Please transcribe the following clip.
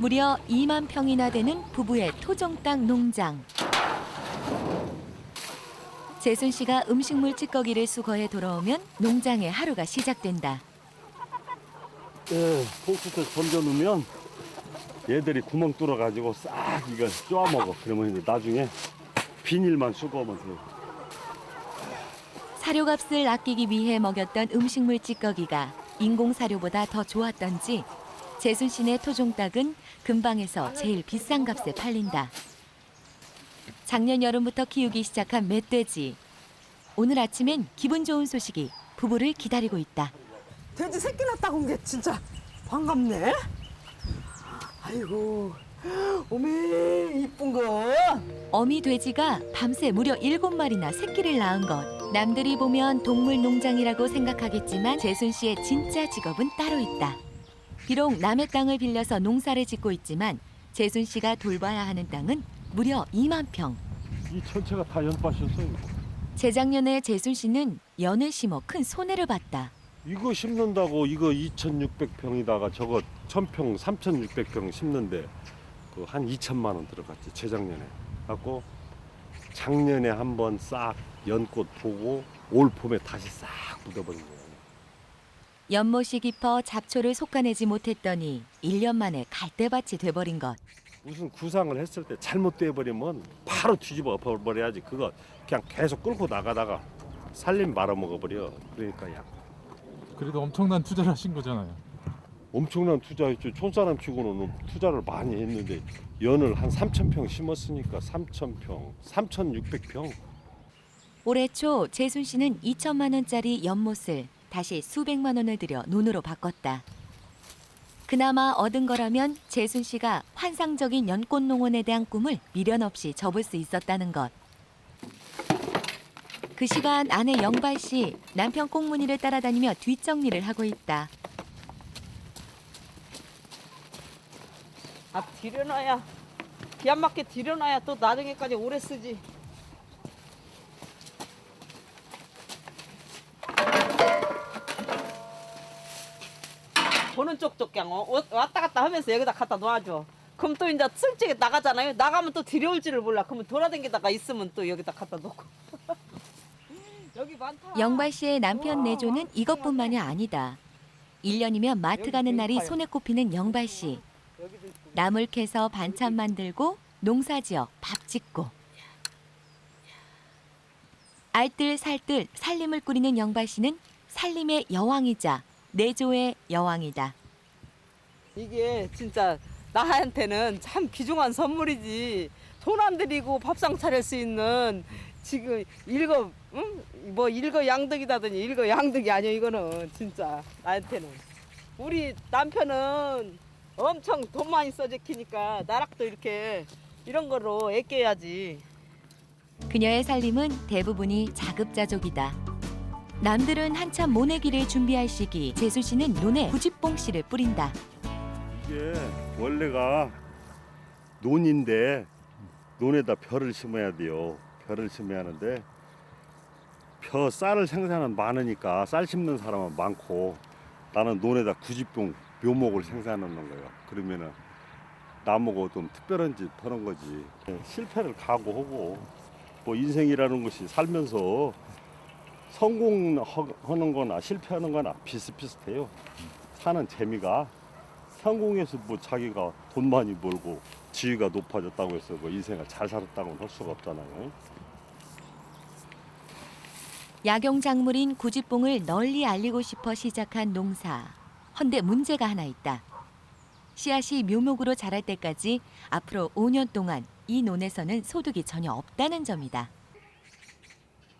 무려 2만 평이나 되는 부부의 토종 땅 농장. 재순 씨가 음식물 찌꺼기를 수거해 돌아오면 농장의 하루가 시작된다. 예, 포스트 던져놓으면 얘들이 구멍 뚫어 가지고 싹 이걸 쪼아 먹어. 그러면 이제 나중에 비닐만 수거하면 돼요. 사료값을 아끼기 위해 먹였던 음식물 찌꺼기가 인공 사료보다 더 좋았던지 재순 씨네 토종 닭은 근방에서 제일 비싼 값에 팔린다. 작년 여름부터 키우기 시작한 멧돼지. 오늘 아침엔 기분 좋은 소식이 부부를 기다리고 있다. 돼지 새끼 낳았다고 온 게 진짜 반갑네. 아이고, 오메 이쁜 거. 어미 돼지가 밤새 무려 일곱 마리나 새끼를 낳은 것. 남들이 보면 동물 농장이라고 생각하겠지만 재순 씨의 진짜 직업은 따로 있다. 비록 남의 땅을 빌려서 농사를 짓고 있지만 재순 씨가 돌봐야 하는 땅은 무려 2만 평. 이 전체가 다 연밭이었어요. 재작년에 재순 씨는 연을 심어 큰 손해를 봤다. 이거 심는다고 이거 2,600평이다가 저거 1,000평, 3,600평 심는데 그 한 2천만 원 들어갔지 재작년에. 갖고 작년에 한번 싹 연꽃 보고 올 봄에 다시 싹 묻어버린 거예요. 연못이 깊어 잡초를 솎아내지 못했더니 1년 만에 갈대밭이 돼버린 것. 무슨 구상을 했을 때 잘못돼 버리면 바로 뒤집어 버려야지. 그거 그냥 계속 끌고 나가다가 살림 말아먹어 버려. 그러니까 야. 그래도 엄청난 투자를 하신 거잖아요. 엄청난 투자했죠. 촌사람 치고는 투자를 많이 했는데 연을 한 3천 평 심었으니까 3천 평 3,600평. 올해 초 재순 씨는 2천만 원짜리 연못을 다시 수백만 원을 들여 논으로 바꿨다. 그나마 얻은 거라면 재순 씨가 환상적인 연꽃 농원에 대한 꿈을 미련 없이 접을 수 있었다는 것. 그 시간 아내 영발 씨 남편 꽁무니를 따라다니며 뒷정리를 하고 있다. 아 들여놔야 비 안 맞게 들여놔야 또 나중에까지 오래 쓰지. 보는 쪽쪽 그냥 어, 왔다 갔다 하면서 여기다 갖다 놓아줘. 그럼 또 이제 쓸적에 나가잖아요. 나가면 또 들여올지를 몰라. 그러면 돌아다니다가 있으면 또 여기다 갖다 놓고. 여기 많다. 영발 씨의 남편 내조는 이것뿐만이 아니다. 1년이면 마트 가는 날이 손에 꼽히는 영발 씨. 나물 캐서 반찬 만들고 농사 지어 밥 짓고 알뜰 살뜰 살림을 꾸리는 영발 씨는 살림의 여왕이자 내조의 여왕이다. 이게 진짜 나한테는 참 귀중한 선물이지. 돈 안 들이고 밥상 차릴 수 있는 지금 일거 응? 뭐 일거 양득이다더니 일거 양득이 아니야 이거는 진짜 나한테는. 우리 남편은 엄청 돈 많이 써제키니까 나락도 이렇게 이런 거로 애껴야지. 그녀의 살림은 대부분이 자급자족이다. 남들은 한참 모내기를 준비할 시기 재수 씨는 논에 구집봉 씨를 뿌린다. 이게 원래가 논인데 논에다 벼를 심어야 돼요. 벼를 심어야 하는데 벼 쌀을 생산은 많으니까 쌀 심는 사람은 많고 나는 논에다 구집봉 묘목을 생산하는 거예요. 그러면은 나무고 좀 특별한 짓 하는 거지. 실패를 각오하고 뭐 인생이라는 것이 살면서 성공하는 거나 실패하는 거나 비슷비슷해요 사는 재미가 성공해서 뭐 자기가 돈 많이 벌고 지위가 높아졌다고 해서 뭐 인생을 잘 살았다고는 할 수가 없잖아요. 약용 작물인 구집봉을 널리 알리고 싶어 시작한 농사. 헌데 문제가 하나 있다. 씨앗이 묘목으로 자랄 때까지 앞으로 5년 동안 이 논에서는 소득이 전혀 없다는 점이다.